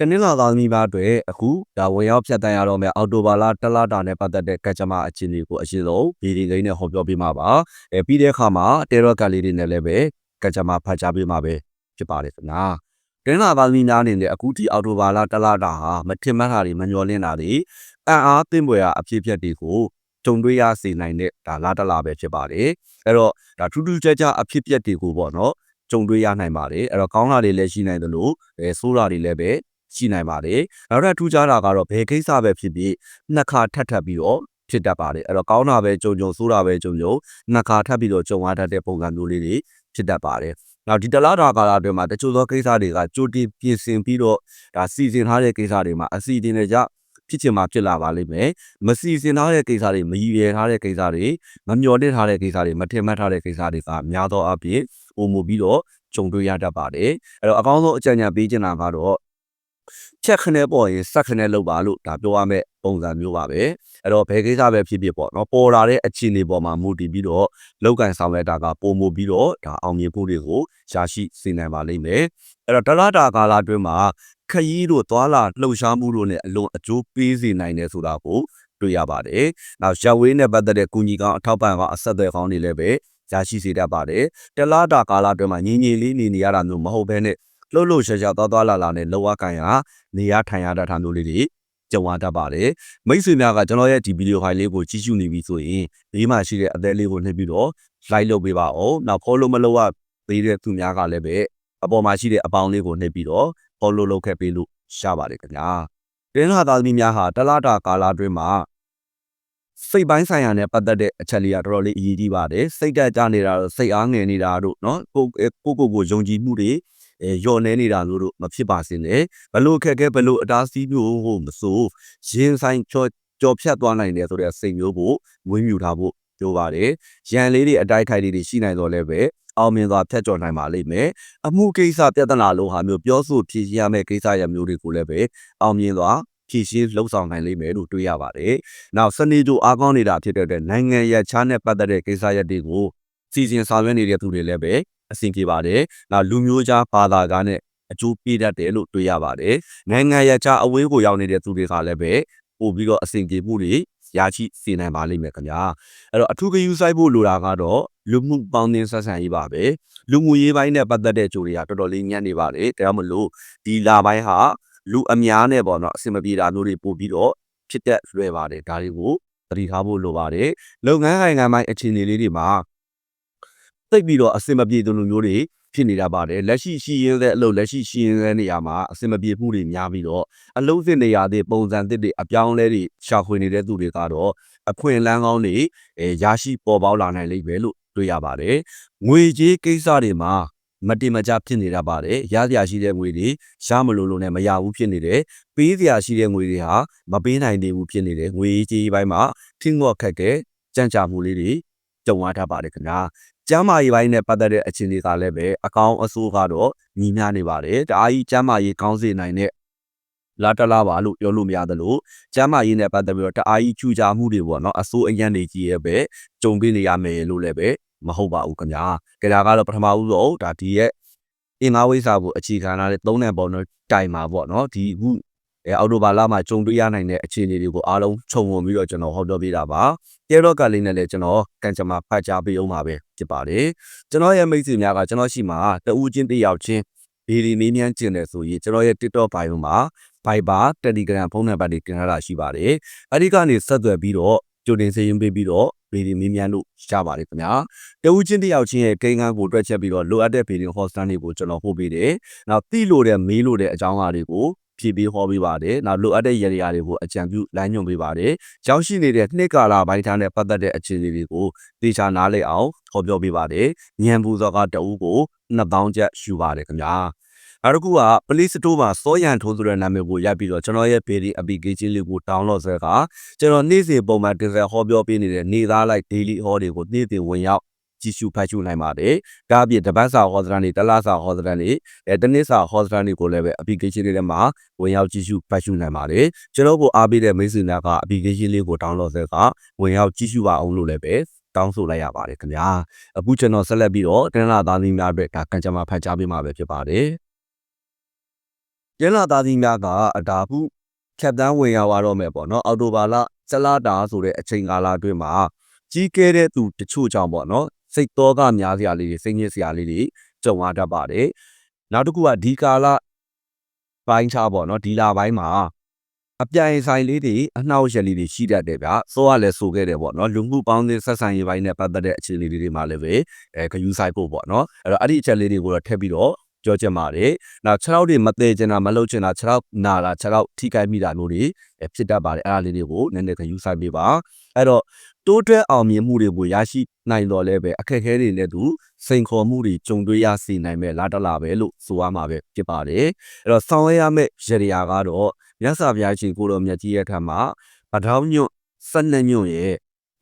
တနင်္လာသားသမီးများအတွက်အခုဒါဝင်ရောက်ဖြတ်တန်းရတော့မယ်အော်တိုဘာလတလတာနဲ့ပတ်သက်တဲ့ကကြမအခြေအနေကိုအရှင်းဆုံးဗီဒီယိုနဲ့ဟောပြောပေးမှာပါအဲပြီးတဲ့အခါမှာတေရော့ကလေးတွေနဲ့လည်းပဲကကြမဖတ်ကြားပေးမှာပဲဖြစ်ပါတယ်ခင်ဗျာတနင်္လာသားသမီးများအနေနဲ့အခုထိအော်တိုဘာလတလတာဟာမထင်မှတ်တာတွေမမျောလင့်တာတွေအံ့အားသင့်ပွေရာအဖြစ်အပျက်တွေကိုကြုံတွေ့ရစေနိုင်တဲ့ဒါလာတလာပဲဖြစ်ပါတယ်အဲ့တော့ဒါထူးထူးခြားခြားအဖြစ်အပျက်တွေကိုပေါ့နော်ကြုံတွေ့ရနိုင်ပါတယ်အဲ့တော့ကောင်းတာတွေလည်းရှိနိုင်သလိုအဲဆိုးတာတွေလည်းပဲ ရှိနိုင်ပါတယ်နောက်ထပ်ထူးခြားတာကတော့ဘယ်ကိစ္စပဲဖြစ်ဖြစ်နှစ်ခါထပ်ထပ်ပြီးတော့ဖြစ်တတ်ပါတယ်အဲ့တော့ကောင်းတာပဲကြုံကြုံဆိုးတာပဲကြုံကြုံနှစ်ခါထပ်ပြီးတော့ကြုံရတတ်တဲ့ပုံစံမျိုးလေးတွေဖြစ်တတ်ပါတယ်နောက်ဒီတလားတာကာလအတွင်းမှာတချို့သောကိစ္စတွေကကြိုတင်ပြင်ဆင်ပြီးတော့ဒါစီစဉ်ထားတဲ့ကိစ္စတွေမှာအစီအစဉ်တွေကြဖြစ်ချင်မှဖြစ်လာပါလိမ့်မယ်မစီစဉ်ထားတဲ့ကိစ္စတွေမရည်ရွယ်ထားတဲ့ကိစ္စတွေမမျှော်လင့်ထားတဲ့ကိစ္စတွေမထင်မှတ်ထားတဲ့ကိစ္စတွေကများသောအားဖြင့်ပုံမူပြီးတော့ကြုံတွေ့ရတတ်ပါတယ်အဲ့တော့အကောင်းဆုံးအကြံဉာဏ်ပေးချင်တာကတော့ ချက်ခနဲ့ပေါ့ရင်စက်ခနဲ့လောက်ပါလို့ဒါပြောရမယ့်ပုံစံမျိုးပါပဲအဲ့တော့ဘယ်ကိစ္စပဲဖြစ်ဖြစ်ပေါ့နော်ပေါ်လာတဲ့အခြေအနေပေါ်မှာမူတည်ပြီးတော့လောက်ကန်ဆောင်ရတာကပုံမူပြီးတော့ဒါအောင်မြင်ဖို့တွေကိုရရှိစေနိုင်ပါလိမ့်မယ်အဲ့တော့တလားတာကာလအတွင်းမှာခရီးတို့သွာလာလှုပ်ရှားမှုတို့နဲ့အလွန်အကျိုးပေးစေနိုင်တယ်ဆိုတာကိုတွေ့ရပါတယ်။နောက်ရပ်ဝေးနဲ့ပတ်သက်တဲ့ကုညီကောင်အထောက်ပံ့ကောင်အဆက်အသွယ်ကောင်းတွေလည်းပဲရရှိစေတတ်ပါတယ်။တလားတာကာလအတွင်းမှာညီညီလေးနေနေရတာမျိုးမဟုတ်ဘဲနဲ့ လှုပ်လှုပ်ရှားရှားသွားသွားလာလာနဲ့လောကကန်ရနေရထိုင်ရတတ်တာမျိုးလေးတွေကြုံရတတ်ပါတယ်မိတ်ဆွေများကကျွန်တော်ရဲ့ဒီဗီဒီယိုဖိုင်လေးကိုကြည့်ရှုနေပြီဆိုရင်ဘေးမှာရှိတဲ့အသေးလေးကိုနှိပ်ပြီးတော့ like လုပ်ပေးပါဦးနောက် follow မလုပ်ရသေးတဲ့သူများကလည်းပဲအပေါ်မှာရှိတဲ့အပေါင်းလေးကိုနှိပ်ပြီးတော့ follow လုပ်ခဲ့ပေးလို့ရပါတယ်ခင်ဗျာတင်းလာသားသမီးများဟာတလားတာကာလအတွင်းမှာစိတ်ပိုင်းဆိုင်ရာနဲ့ပတ်သက်တဲ့အချက်လေးကတော်တော်လေးအရေးကြီးပါတယ်စိတ်တက်ကြနေတာတို့စိတ်အားငယ်နေတာတို့เนาะကိုကိုကိုကိုယုံကြည်မှုတွေ အဲယော်နေနေတာလို့တို့မဖြစ်ပါစေနဲ့ဘလို့ခက်ခဲဘလို့အတားစီးမျိုးဟိုမဆိုရင်ဆိုင်ကြော်ကြော်ဖြတ်သွားနိုင်တယ်ဆိုတဲ့စိတ်မျိုးကိုဝင်းမြူထားဖို့ပြောပါတယ်ရန်လေးတွေအတိုက်ခိုက်လေးတွေရှိနိုင်တော့လည်းပဲအောင်မြင်စွာဖြတ်ကျော်နိုင်ပါလိမ့်မယ်အမှုကိစ္စပြဿနာလို့ဟာမျိုးပြောဆိုဖြေရှင်းရမယ့်ကိစ္စရမျိုးတွေကိုလည်းပဲအောင်မြင်စွာဖြည့်ရှင်းလှုပ်ဆောင်နိုင်လိမ့်မယ်လို့တွေးရပါတယ်။နောက်စနေကြိုအားကောင်းနေတာဖြစ်တဲ့အတွက်နိုင်ငံရခြားနဲ့ပတ်သက်တဲ့ကိစ္စရပ်တွေကိုစီစဉ်ဆောင်ရွက်နေတဲ့သူတွေလည်းပဲ အဆင်ပြေပါတယ်။နောက်လူမျိုးခြားဘာသာကားနဲ့အကျိုးပေးတတ်တယ်လို့တွေးရပါတယ်။နိုင်ငံရခြားအဝေးကိုရောက်နေတဲ့သူတွေကလည်းပဲပို့ပြီးတော့အဆင်ပြေမှုတွေရရှိစေနိုင်ပါလိမ့်မယ်ခင်ဗျာအဲ့တော့အထူးဂရုစိုက်ဖို့လိုတာကတော့လူမှုပေါင်းသင်းဆက်ဆံရေးပါပဲလူမှုရေးပိုင်းနဲ့ပတ်သက်တဲ့ကြိုတွေကတော်တော်လေးညံ့နေပါတယ်ဒါကြောင့်မလို့ဒီလာပိုင်းဟာလူအများနဲ့ပေါ့နော်အဆင်မပြေတာမျိုးတွေပို့ပြီးတော့ဖြစ်တတ်လွယ်ပါတယ်ဒါတွေကိုသတိထားဖို့လိုပါတယ်လုပ်ငန်းကိုင်ငံပိုင်းအခြေအနေလေးတွေမှာ သိပ်ပြီးတော့အဆင်မပြေတဲ့လူမျိုးတွေဖြစ်နေတာပါတယ်လက်ရှိရှိရင်းတဲ့အလုပ်လက်ရှိရှိရင်းတဲ့နေရာမှာအဆင်မပြေမှုတွေများပြီးတော့အလုပ်စစ်နေရာတွေပုံစံသစ်တွေအပြောင်းလဲတွေရှာဖွေနေတဲ့သူတွေကတော့အခွင့်အလမ်းကောင်းတွေအဲရရှိပေါ်ပေါက်လာနိုင်လိမ့်မယ်လို့တွေ့ရပါတယ်ငွေကြေးကိစ္စတွေမှာမတင်မကြဖြစ်နေတာပါတယ်ရစရာရှိတဲ့ငွေတွေရမလို့လို့နဲ့မရဘူးဖြစ်နေတယ်ပေးစရာရှိတဲ့ငွေတွေဟာမပေးနိုင်သေးဘူးဖြစ်နေတယ်ငွေကြေးပိုင်းမှာထင်းငေါ့ခက်တဲ့ကြံ့ကြာမှုလေးတွေ ကြုံရတတ်ပါတယ်ခင်ဗျာကျမ်းမာရေးပိုင်းနဲ့ပတ်သက်တဲ့အခြေအနေကလည်းပဲအကောင်းအဆိုးကတော့ညီမျှနေပါတယ်။ဒါအားကြီးကျမ်းမာရေးကောင်းစေနိုင်တဲ့လာတလာပါလို့ပြောလို့မရသလိုကျမ်းမာရေးနဲ့ပတ်သက်ပြီးတော့တအားကြီးချူချာမှုတွေပေါ့နော်အဆိုးအញ្ញံ့တွေကြီးရဲ့ပဲကြုံပေးနေရမယ်လို့လည်းပဲမဟုတ်ပါဘူးခင်ဗျာ။ကြဒါကတော့ပထမဦးဆုံးဒါဒီရဲ့အင်္ဂါဝိစာကိုအခြေခံထားတဲ့သုံးနယ်ပေါ်တော့တိုင်မှာပေါ့နော်ဒီအခု အဲအော်တိုဘာလမှာကြုံတွေ့ရနိုင်တဲ့အခြေအနေတွေကိုအားလုံးခြုံငုံပြီးတော့ကျွန်တော်ဟောပြောပေးတာပါ။တဲတော့ကလေးနဲ့လည်းကျွန်တော်ကန်ချမာဖတ်ကြားပေးအောင်ပါပဲဖြစ်ပါတယ်။ကျွန်တော်ရဲ့မိတ်ဆွေများကကျွန်တော်ရှိမှာတဦးချင်းတယောက်ချင်းဗီဒီမေးမြန်းကျင်တယ်ဆိုရင်ကျွန်တော်ရဲ့ TikTok bio မှာ Viber Telegram ဖုန်းနံပါတ်တွေတင်ထားတာရှိပါတယ်။အဲဒီကနေဆက်သွယ်ပြီးတော့ကြိုတင်စေရင်ပေးပြီးတော့ဗီဒီမေးမြန်းလို့ရပါတယ်ခင်ဗျာ။တဦးချင်းတယောက်ချင်းရဲ့ကိန်းဂန်းကိုတွက်ချက်ပြီးတော့လိုအပ်တဲ့ဗီဒီဟော့စတန်တွေကိုကျွန်တော်ပို့ပေးတယ်။နောက်သိလို့တဲ့မေးလို့တဲ့အကြောင်းအရာတွေကို ဖြည့်ပေးဟောပေးပါတယ်။နောက်လိုအပ်တဲ့ရည်ရည်တွေကိုအကြံပြုလမ်းညွှန်ပေးပါတယ်။ကြောင်းရှိနေတဲ့နှစ်ကာလာပိုင်းထားနဲ့ပတ်သက်တဲ့အခြေအနေတွေကိုသေချာနားလည်အောင်ဟောပြောပေးပါတယ်။ညံပူစောကတအူးကို2000ကျပ်ယူပါတယ်ခင်ဗျာ။နောက်တစ်ခုက Play Store မှာစောရန်ထိုးဆိုတဲ့နာမည်ကိုရိုက်ပြီးတော့ကျွန်တော်ရဲ့ Pay application လေးကို download ဆဲကကျွန်တော်နေ့စဉ်ပုံမှန်တင်ဆက်ဟောပြောပေးနေတဲ့နေသားလိုက် daily ဟောတွေကိုနေ့စဉ်ဝင်ရောက် ကြည့်ရှုဖတ်ရှုနိုင်ပါတယ်။ဒါအပြင်တပတ်စာဟောစတန်တွေတလစာဟောစတန်တွေအဲတနစ်စာဟောစတန်တွေကိုလည်းပဲ application တွေထဲမှာဝင်ရောက်ကြည့်ရှုဖတ်ရှုနိုင်ပါတယ်။ကျွန်တော်ကိုအားပေးတဲ့မိတ်ဆွေများက application လေးကို download ဆဲကဝင်ရောက်ကြည့်ရှုပါအောင်လို့လည်းပဲတောင်းဆိုလိုက်ရပါတယ်ခင်ဗျာ။အခုကျွန်တော်ဆက်လက်ပြီးတော့တနင်္လာသားသမီးများအတွက်ဒါကံကြမ္မာဖတ်ကြားပေးမှာပဲဖြစ်ပါတယ်။ကျင်းလာသားသီးများကအဒါခုဖြတ်တန်းဝင်ရောက်ရတော့မယ်ပေါ့နော်အော်တိုဘာလဇလာတာဆိုတဲ့အချိန်ကာလအတွင်းမှာကြီးကဲတဲ့သူတချို့ကြောင့်ပေါ့နော် စိတ်တော်ကများစရာလေးတွေစိတ်ညစ်စရာလေးတွေကြုံရတတ်ပါတယ်နောက်တစ်ခုကဒီကာလပိုင်းခြားပေါ့နော်ဒီလာပိုင်းမှာအပြိုင်ဆိုင်လေးတွေအနှောက်အယှက်လေးတွေရှိတတ်တယ်ဗျဆိုရလဲဆိုခဲ့တယ်ပေါ့နော်လူမှုပေါင်းသင်းဆက်ဆံရေးပိုင်းနဲ့ပတ်သက်တဲ့အခြေအနေလေးတွေမှာလည်းပဲအဲဂယူဆိုင်ဖို့ပေါ့နော်အဲ့တော့အဲ့ဒီအချက်လေးတွေကိုတော့ထည့်ပြီးတော့ပြောချင်ပါတယ်နောက်6ရောက်တွေမသေးချင်တာမလုပ်ချင်တာ6ရောက်နာတာ6ရောက်ထိခိုက်မိတာမျိုးတွေအဲဖြစ်တတ်ပါတယ်အဲ့ဒါလေးတွေကိုနည်းနည်းဂယူဆိုင်ပေးပါအဲ့တော့ တိုးတွဲအောင်မြင်မှုတွေကိုရရှိနိုင်တော့လဲပဲအခက်အခဲတွေနဲ့သူစိန်ခေါ်မှုတွေကြုံတွေ့ရစီနိုင်မဲ့လာတလာပဲလို့ဆိုရမှာပဲဖြစ်ပါတယ်အဲ့တော့ဆောင်ရွက်ရမယ့်ရည်ရာကတော့မြတ်စွာဘုရားရှင်ကိုတော်မြတ်ကြီးရဲ့ထံမှာပထောင်းညွန့်၁၂ညွန့်ရဲ့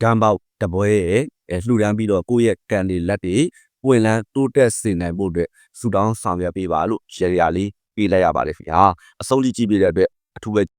ဂံပေါက်တပွဲရဲ့အဲလှူဒန်းပြီးတော့ကိုယ့်ရဲ့ကံတွေလက်တွေပွင့်လန်းတိုးတက်စေနိုင်ဖို့အတွက်ဆုတောင်းဆောင်ရွက်ပေးပါလို့ရည်ရာလေးပေးလိုက်ရပါတယ်ခင်ဗျာအဆုံးထိကြည့်ပေးတဲ့အတွက်အထူးပဲ